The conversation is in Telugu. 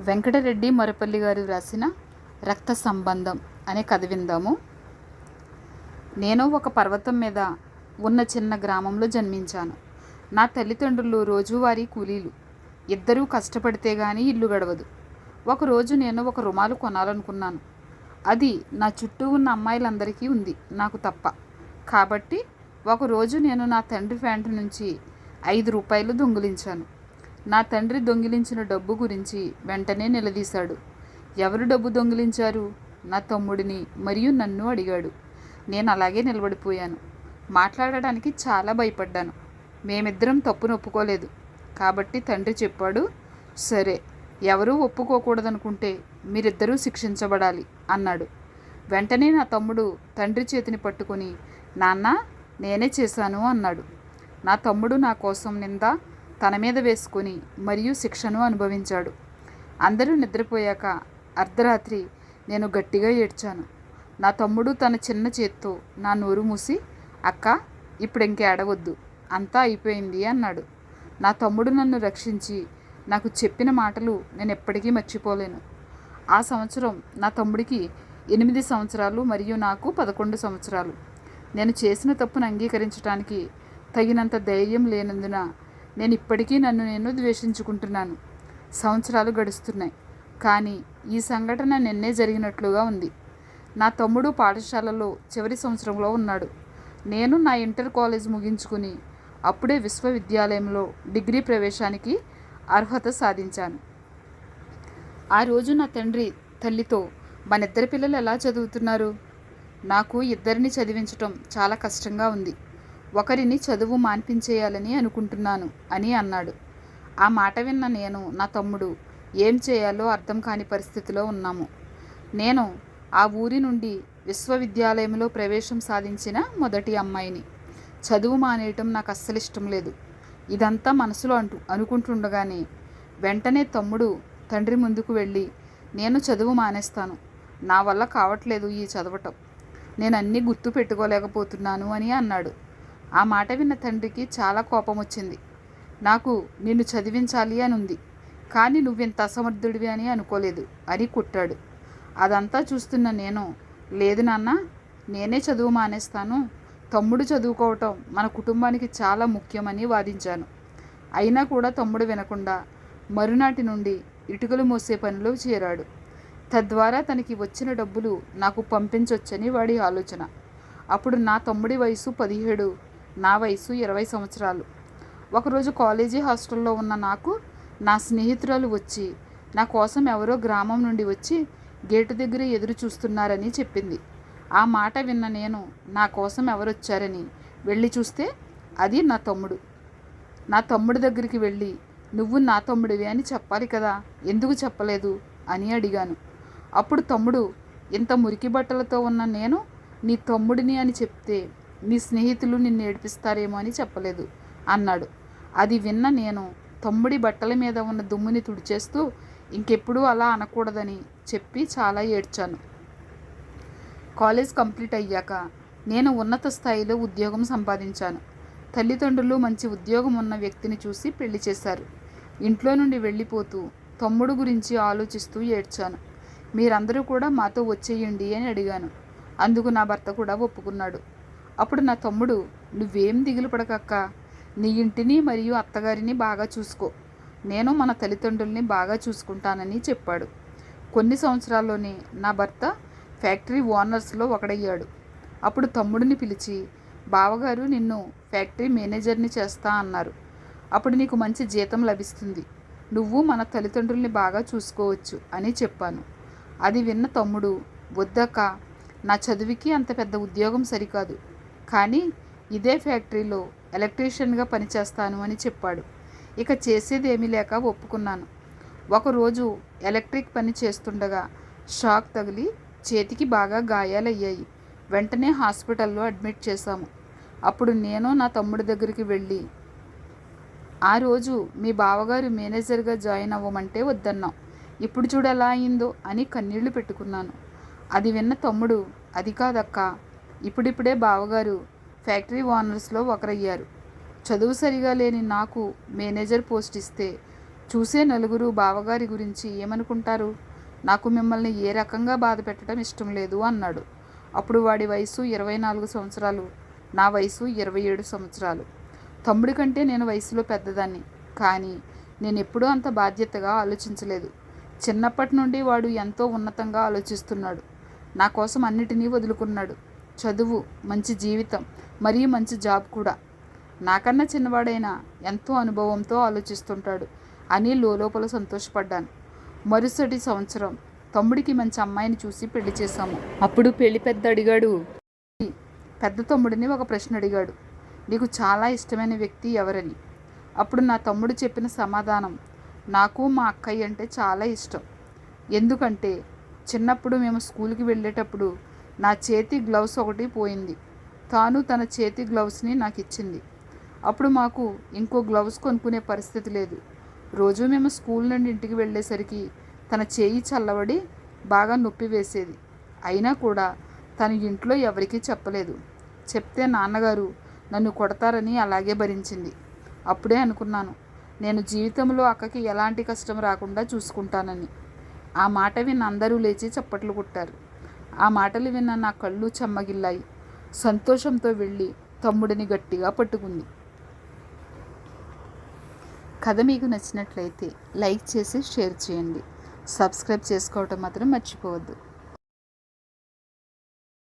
వెంకటరెడ్డి మరపల్లి గారు వ్రాసిన రక్త సంబంధం అనే కథ విందాము. నేను ఒక పర్వతం మీద ఉన్న చిన్న గ్రామంలో జన్మించాను. నా తల్లిదండ్రులు రోజువారీ కూలీలు. ఇద్దరూ కష్టపడితే కానీ ఇల్లు గడవదు. ఒకరోజు నేను ఒక రుమాలు కొనాలనుకున్నాను. అది నా చుట్టూ ఉన్న అమ్మాయిలందరికీ ఉంది నాకు తప్ప. కాబట్టి ఒకరోజు నేను నా తండ్రి ప్యాంటు నుంచి ఐదు రూపాయలు దొంగిలించాను. నా తండ్రి దొంగిలించిన డబ్బు గురించి వెంటనే నిలదీశాడు. ఎవరు డబ్బు దొంగిలించారు? నా తమ్ముడిని మరియు నన్ను అడిగాడు. నేను అలాగే నిలబడిపోయాను. మాట్లాడడానికి చాలా భయపడ్డాను. మేమిద్దరం తప్పును ఒప్పుకోలేదు కాబట్టి తండ్రి చెప్పాడు సరే ఎవరూ ఒప్పుకోకూడదనుకుంటే మీరిద్దరూ శిక్షించబడాలి అన్నాడు. వెంటనే నా తమ్ముడు తండ్రి చేతిని పట్టుకొని నాన్న నేనే చేశాను అన్నాడు. నా తమ్ముడు నా కోసం నింద తన మీద వేసుకొని మరియు శిక్షను అనుభవించాడు. అందరూ నిద్రపోయాక అర్ధరాత్రి నేను గట్టిగా ఏడ్చాను. నా తమ్ముడు తన చిన్న చేత్తో నా నోరు మూసి అక్క ఇప్పుడు ఇంకేడవద్దు అంతా అయిపోయింది అన్నాడు. నా తమ్ముడు నన్ను రక్షించి నాకు చెప్పిన మాటలు నేను ఎప్పటికీ మర్చిపోలేను. ఆ సంవత్సరం నా తమ్ముడికి ఎనిమిది సంవత్సరాలు మరియు నాకు పదకొండు సంవత్సరాలు. నేను చేసిన తప్పును అంగీకరించడానికి తగినంత ధైర్యం లేనందున నేను ఇప్పటికీ నన్ను నేను ద్వేషించుకుంటున్నాను. సంవత్సరాలు గడుస్తున్నాయి. కానీ ఈ సంఘటన నిన్నే జరిగినట్లుగా ఉంది. నా తమ్ముడు పాఠశాలలో చివరి సంవత్సరంలో ఉన్నాడు. నేను నా ఇంటర్ కాలేజ్ ముగించుకుని అప్పుడే విశ్వవిద్యాలయంలో డిగ్రీ ప్రవేశానికి అర్హత సాధించాను. ఆ రోజు నా తండ్రి తల్లితో మన ఇద్దరి పిల్లలు ఎలా చదువుతున్నారు? నాకు ఇద్దరిని చదివించటం చాలా కష్టంగా ఉంది. ఒకరిని చదువు మాన్పించేయాలని అనుకుంటున్నాను అని అన్నాడు. ఆ మాట విన్న నేను నా తమ్ముడు ఏం చేయాలో అర్థం కాని పరిస్థితిలో ఉన్నాము. నేను ఆ ఊరి నుండి విశ్వవిద్యాలయంలో ప్రవేశం సాధించిన మొదటి అమ్మాయిని. చదువు మానేయటం నాకు అస్సలు ఇష్టం లేదు. ఇదంతా మనసులో అంటు అనుకుంటుండగానే వెంటనే తమ్ముడు తండ్రి ముందుకు వెళ్ళి నేను చదువు మానేస్తాను. నా వల్ల కావట్లేదు ఈ చదవటం. నేను అన్నీ గుర్తు పెట్టుకోలేకపోతున్నాను అని అన్నాడు. ఆ మాట విన్న తండ్రికి చాలా కోపం వచ్చింది నాకు నిన్ను చదివించాలి అని ఉంది కానీ నువ్వింత అసమర్థుడివి అని అనుకోలేదు. అని కుట్టాడు. అదంతా చూస్తున్న నేను లేదు నాన్న నేనే చదువు మానేస్తాను. తమ్ముడు చదువుకోవటం మన కుటుంబానికి చాలా ముఖ్యమని వాదించాను. అయినా కూడా తమ్ముడు వినకుండా మరునాటి నుండి ఇటుకలు మోసే పనిలో చేరాడు. తద్వారా తనకి వచ్చిన డబ్బులు నాకు పంపించొచ్చని వాడి ఆలోచన. అప్పుడు నా తమ్ముడి వయసు పదిహేడు నా వయసు ఇరవై సంవత్సరాలు. ఒకరోజు కాలేజీ హాస్టల్లో ఉన్న నాకు నా స్నేహితురాలు వచ్చి నా కోసం ఎవరో గ్రామం నుండి వచ్చి గేటు దగ్గర ఎదురు చూస్తున్నారని చెప్పింది. ఆ మాట విన్న నేను నా కోసం ఎవరొచ్చారని వెళ్ళి చూస్తే అది నా తమ్ముడు. నా తమ్ముడి దగ్గరికి వెళ్ళి నువ్వు నా తమ్ముడివి అని చెప్పాలి కదా ఎందుకు చెప్పలేదు? అని అడిగాను. అప్పుడు తమ్ముడు ఇంత మురికి బట్టలతో ఉన్న నేను నీ తమ్ముడిని అని చెప్తే మీ స్నేహితులు నిన్ను ఏడిపిస్తారేమో అని చెప్పలేదు అన్నాడు. అది విన్న నేను తమ్ముడి బట్టల మీద ఉన్న దుమ్ముని తుడిచేస్తూ ఇంకెప్పుడూ అలా అనకూడదని చెప్పి చాలా ఏడ్చాను. కాలేజ్ కంప్లీట్ అయ్యాక నేను ఉన్నత స్థాయిలో ఉద్యోగం సంపాదించాను. తల్లిదండ్రులు మంచి ఉద్యోగం ఉన్న వ్యక్తిని చూసి పెళ్ళి చేశారు. ఇంట్లో నుండి వెళ్ళిపోతూ తమ్ముడు గురించి ఆలోచిస్తూ ఏడ్చాను. మీరందరూ కూడా మాతో వచ్చేయండి అని అడిగాను. అందుకు నా భర్త కూడా ఒప్పుకున్నాడు. అప్పుడు నా తమ్ముడు నువ్వేం దిగులు పడకక్క. నీ ఇంటిని మరియు అత్తగారిని బాగా చూసుకో. నేను మన తల్లిదండ్రుల్ని బాగా చూసుకుంటానని చెప్పాడు. కొన్ని సంవత్సరాల్లోనే నా భర్త ఫ్యాక్టరీ ఓనర్స్లో ఒకడయ్యాడు. అప్పుడు తమ్ముడిని పిలిచి బావగారు నిన్ను ఫ్యాక్టరీ మేనేజర్ని చేస్తా అన్నారు. అప్పుడు నీకు మంచి జీతం లభిస్తుంది. నువ్వు మన తల్లిదండ్రుల్ని బాగా చూసుకోవచ్చు అని చెప్పాను. అది విన్న తమ్ముడు వద్దక నా చదువుకి అంత పెద్ద ఉద్యోగం సరికాదు. కానీ ఇదే ఫ్యాక్టరీలో ఎలక్ట్రీషియన్గా పనిచేస్తాను అని చెప్పాడు. ఇక చేసేదేమీ లేక ఒప్పుకున్నాను. ఒకరోజు ఎలక్ట్రిక్ పని చేస్తుండగా షాక్ తగిలి చేతికి బాగా గాయాలయ్యాయి. వెంటనే హాస్పిటల్లో అడ్మిట్ చేశాము. అప్పుడు నేను నా తమ్ముడి దగ్గరికి వెళ్ళి ఆ రోజు మీ బావగారు మేనేజర్గా జాయిన్ అవ్వమంటే వద్దన్నాం. ఇప్పుడు చూడు ఎలా అయిందో అని కన్నీళ్ళు పెట్టుకున్నాను. అది విన్న తమ్ముడు అది కాదక్క ఇప్పుడిప్పుడే బావగారు ఫ్యాక్టరీ ఓనర్స్లో ఒకరయ్యారు. చదువు సరిగా లేని నాకు మేనేజర్ పోస్ట్ ఇస్తే చూసే నలుగురు బావగారి గురించి ఏమనుకుంటారు? నాకు మిమ్మల్ని ఏ రకంగా బాధ పెట్టడం ఇష్టం లేదు అన్నాడు. అప్పుడు వాడి వయసు ఇరవై నాలుగు సంవత్సరాలు నా వయసు ఇరవై ఏడు సంవత్సరాలు. తమ్ముడి కంటే నేను వయసులో పెద్దదాన్ని కానీ నేను ఎప్పుడూ అంత బాధ్యతగా ఆలోచించలేదు. చిన్నప్పటి నుండి వాడు ఎంతో ఉన్నతంగా ఆలోచిస్తున్నాడు. నా కోసం అన్నిటినీ వదులుకున్నాడు. చదువు మంచి జీవితం మరియు మంచి జాబ్ కూడా. నాకన్నా చిన్నవాడైనా ఎంతో అనుభవంతో ఆలోచిస్తుంటాడు. అని లోపల సంతోషపడ్డాను. మరుసటి సంవత్సరం తమ్ముడికి మంచి అమ్మాయిని చూసి పెళ్ళి చేశాము. అప్పుడు పెళ్ళి పెద్ద అడిగాడు. పెద్ద తమ్ముడిని ఒక ప్రశ్న అడిగాడు. నీకు చాలా ఇష్టమైన వ్యక్తి ఎవరని. అప్పుడు నా తమ్ముడు చెప్పిన సమాధానం నాకు మా అక్కయ్య అంటే చాలా ఇష్టం. ఎందుకంటే చిన్నప్పుడు మేము స్కూల్కి వెళ్ళేటప్పుడు నా చేతి గ్లౌస్ ఒకటి పోయింది. తాను తన చేతి గ్లౌస్ని నాకు ఇచ్చింది అప్పుడు మాకు ఇంకో గ్లౌస్ కొనుక్కునే పరిస్థితి లేదు. రోజు మేము స్కూల్ నుండి ఇంటికి వెళ్ళేసరికి తన చేయి చల్లబడి బాగా నొప్పి వేసేది. అయినా కూడా తను ఇంట్లో ఎవరికీ చెప్పలేదు. చెప్తే నాన్నగారు నన్ను కొడతారని అలాగే భరించింది. అప్పుడే అనుకున్నాను నేను జీవితంలో అక్కకి ఎలాంటి కష్టం రాకుండా చూసుకుంటానని. ఆ మాట విన్న అందరూ లేచి చప్పట్లు కొట్టారు. ఆ మాటలు విన్న నా కళ్ళు చెమ్మగిల్లాయి. సంతోషంతో వెళ్ళి తమ్ముడిని గట్టిగా పట్టుకుంది. కథ మీకు నచ్చినట్లయితే లైక్ చేసి షేర్ చేయండి. సబ్స్క్రైబ్ చేసుకోవటం మాత్రం మర్చిపోవద్దు.